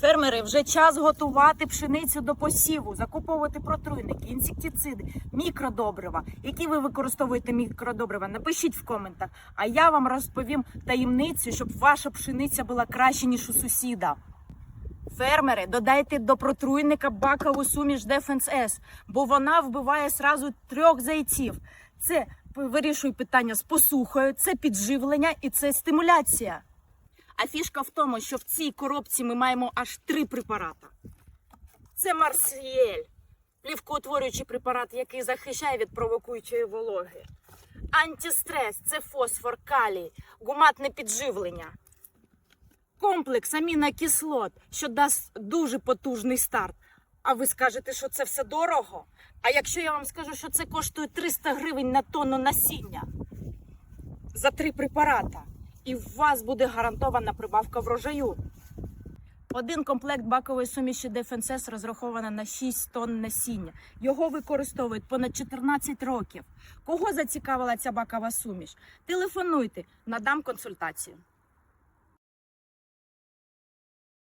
Фермери, вже час готувати пшеницю до посіву, закуповувати протруйники, інсектициди, мікродобрива. Які ви використовуєте мікродобрива? Напишіть в коментах. А я вам розповім таємницю, щоб ваша пшениця була краще, ніж у сусіда. Фермери, додайте до протруйника бакову суміш Defense S, бо вона вбиває сразу трьох зайців. Це вирішує питання з посухою, це підживлення і це стимуляція. А фішка в тому, що в цій коробці ми маємо аж три препарати. Це Марсіель, плівкоутворюючий препарат, який захищає від провокуючої вологи. Антистрес це фосфор, калій, гуматне підживлення. Комплекс амінокислот, що дасть дуже потужний старт. А ви скажете, що це все дорого? А якщо я вам скажу, що це коштує 300 гривень на тонну насіння за три препарата, і у вас буде гарантована прибавка врожаю. Один комплект бакової суміші Дефенсес розрахована на 6 тонн насіння. Його використовують понад 14 років. Кого зацікавила ця бакова суміш? Телефонуйте, надам консультацію.